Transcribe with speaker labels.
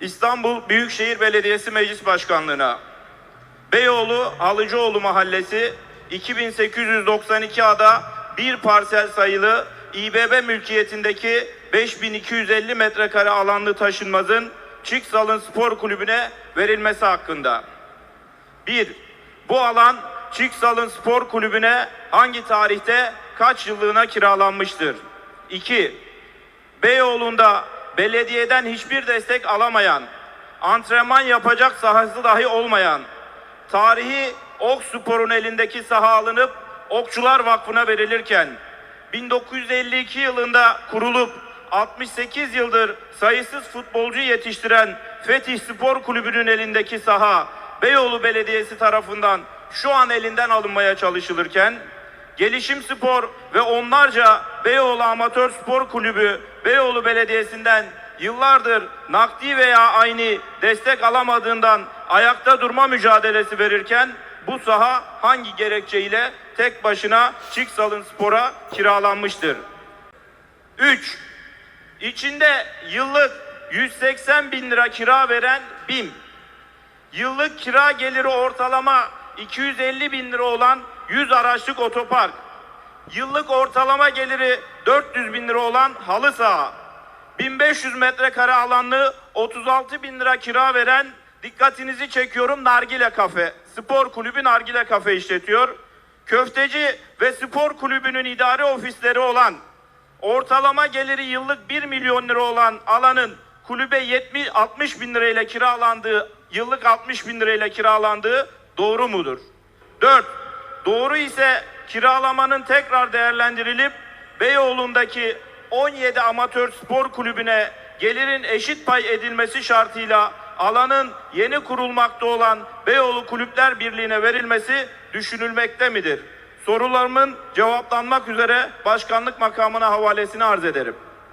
Speaker 1: İstanbul Büyükşehir Belediyesi Meclis Başkanlığı'na Beyoğlu Halıcıoğlu Mahallesi 2892 ada bir parsel sayılı İBB mülkiyetindeki 5250 metrekare alanlı taşınmazın Çıksal'ın spor kulübüne verilmesi hakkında. 1. Bu alan Çıksal'ın spor kulübüne hangi tarihte kaç yıllığına kiralanmıştır? 2. Beyoğlu'nda belediyeden hiçbir destek alamayan, antrenman yapacak sahası dahi olmayan, tarihi Ok Spor'un elindeki saha alınıp Okçular Vakfı'na verilirken, 1952 yılında kurulup 68 yıldır sayısız futbolcu yetiştiren Fetih Spor Kulübü'nün elindeki saha Beyoğlu Belediyesi tarafından şu an elinden alınmaya çalışılırken Gelişim Spor ve onlarca Beyoğlu Amatör Spor Kulübü Beyoğlu Belediyesi'nden yıllardır nakdi veya aynı destek alamadığından ayakta durma mücadelesi verirken bu saha hangi gerekçeyle tek başına Çıksalın Spor'a kiralanmıştır? 3. İçinde yıllık 180 bin lira kira veren BİM. Yıllık kira geliri ortalama 250 bin lira olan 100 araçlık otopark. Yıllık ortalama geliri 400 bin lira olan halı saha. 1500 metrekare alanlı 36 bin lira kira veren dikkatinizi çekiyorum Nargile Kafe. Spor kulübü Nargile Kafe işletiyor. Köfteci ve spor kulübünün idare ofisleri olan ortalama geliri yıllık 1 milyon lira olan alanın kulübe 70 60 bin lirayla kiralandığı yıllık 60 bin lirayla kiralandığı doğru mudur? 4. Doğru ise kiralamanın tekrar değerlendirilip Beyoğlu'ndaki 17 amatör spor kulübüne gelirin eşit pay edilmesi şartıyla alanın yeni kurulmakta olan Beyoğlu Kulüpler Birliği'ne verilmesi düşünülmekte midir? Sorularımın cevaplanmak üzere başkanlık makamına havalesini arz ederim.